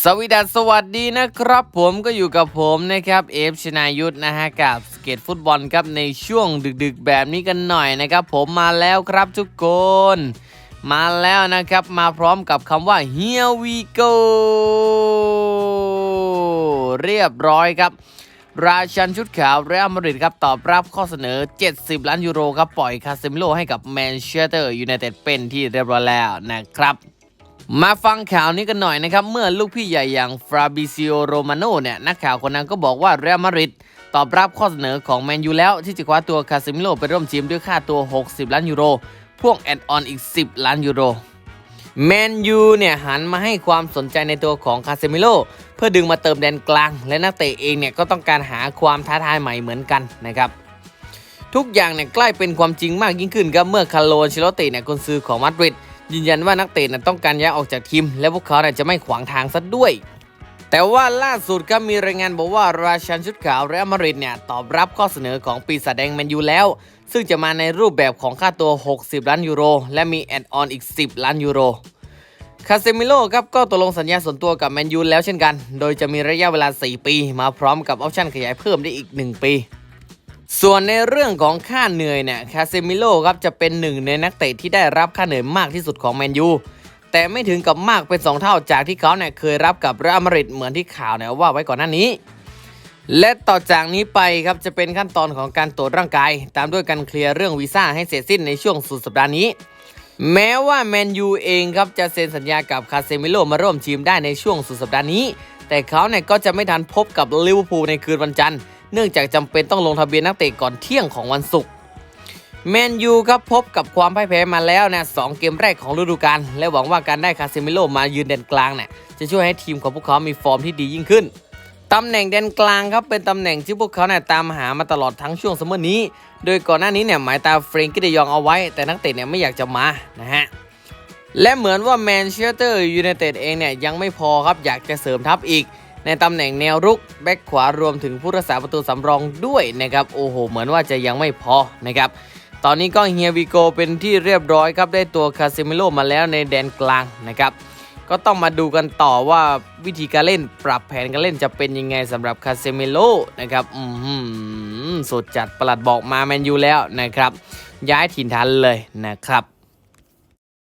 สวีดัสสวัสดีนะครับผมก็อยู่กับผมนะครับเอฟชนายุทธนะฮะกับสเก็ตฟุตบอลครับในช่วงดึกๆแบบนี้กันหน่อยนะครับผมมาแล้วครับทุกคน มาแล้วนะครับมาพร้อมกับคำว่า here we go เรียบร้อยครับราชันชุดขาวเรอัลมาดริดครับตอบรับข้อเสนอ 70 ล้านยูโรครับปล่อยคาเซมิโลให้กับแมนเชสเตอร์ยูไนเต็ดเป็นที่เรียบร้อยแล้วนะครับ มาฟังข่าวนี้กันหน่อยนะครับ เมื่อลูกพี่ใหญ่อย่างฟราบิซิโอโรมาโนเนี่ย นักข่าวคนนั้นก็บอกว่าเรอัลมาดริดตอบรับข้อเสนอของแมนยูแล้ว ที่จะคว้าตัวคาเซมิโลไปร่วมทีมด้วยค่าตัว 60 ล้านยูโรพ่วงแอดออนอีก 10 ล้านยูโรแมนยูเนี่ยหันมาให้ความสนใจในตัวของคาเซมิโลเพื่อดึงมาเติมแดนกลาง และนักเตะเองเนี่ยก็ต้องการหาความท้าทายใหม่เหมือนกันนะครับ ทุกอย่างเนี่ยใกล้เป็นความจริงมากยิ่งขึ้นครับเมื่อคาร์โลนชลโลติเนี่ยกุนซือของมาดริด ยืนยันว่านักเตะต้องการย้ายออกจากทีม และพวกเขาจะไม่ขวางทางซะด้วย แต่ว่าล่าสุดครับมีรายงานบอกว่าราชันชุดขาวเรอัลมาดริดเนี่ยตอบรับข้อเสนอของปีศาจแดงแมนยูแล้ว ซึ่งจะมาในรูปแบบของค่าตัว 60 ล้านยูโร และมีแอดออนอีก 10 ล้านยูโรคาเซมิโลครับก็ตกลงสัญญาส่วนตัวกับแมนยูแล้วเช่นกัน โดยจะมีระยะเวลา 4 ปี มาพร้อมกับออปชั่นขยายเพิ่มได้อีก 1 ปี ส่วนในเรื่องของค่าเหนื่อยเนี่ยคาเซมิโลครับจะเป็นหนึ่งในนักเตะที่ได้รับค่าเหนื่อยมากที่สุดของแมนยูแต่ไม่ถึงกับมากเป็น 2 เท่าจากที่เขาเนี่ยเคยรับกับเรอัลมาดริดเหมือนที่ข่าวเนี่ยว่าไว้ก่อนหน้านี้ และต่อจากนี้ไปครับจะเป็นขั้นตอนของการตรวจร่างกาย ตามด้วยการเคลียร์เรื่องวีซ่าให้เสร็จสิ้นในช่วงสุดสัปดาห์นี้ แม้ว่าแมนยูเองครับจะเซ็นสัญญากับคาเซมิโลมาร่วมทีมได้ในช่วงสุดสัปดาห์นี้ แต่เขาเนี่ยก็จะไม่ทันพบกับลิเวอร์พูลในคืนวันจันทร์ เนื่องจากจำเป็นต้องลงทะเบียนนักเตะก่อนเที่ยงของวันศุกร์แมนยูครับพบกับความพ่ายแพ้มาแล้วนะสองเกมแรกของฤดูกาลและหวังว่าการได้คาเซมิโลมายืนเด่นกลางเนี่ยจะช่วยให้ทีมของพวกเขามีฟอร์มที่ดียิ่งขึ้นตำแหน่งแดนกลางครับเป็นตำแหน่งที่พวกเขาเนี่ยตามหามาตลอดทั้งช่วงซัมเมอร์นี้ โดยก่อนหน้านี้เนี่ยหมายตาเฟรงกี้เดยองเอาไว้ แต่นักเตะเนี่ยไม่อยากจะมานะฮะและเหมือนว่าแมนเชสเตอร์ยูไนเต็ดเองเนี่ยยังไม่พอครับอยากจะเสริมทัพอีก ในตำแหน่งแนวรุกแบ็คขวารวมถึงผู้รักษาประตูสำรองด้วยนะครับโอ้โห เหมือนว่าจะยังไม่พอนะครับตอนนี้ก็เฮียวิโกเป็นที่เรียบร้อยครับได้ตัวคาเซมิโลมาแล้วในแดนกลางนะครับก็ต้องมาดูกันต่อว่าวิธีการเล่นปรับแผนการเล่นจะเป็นยังไงสำหรับคาเซมิโลนะครับอือหือสุดจัดประหลัดบอกมาแมนยูแล้วนะครับ ย้ายถิ่นฐานเลยนะครับ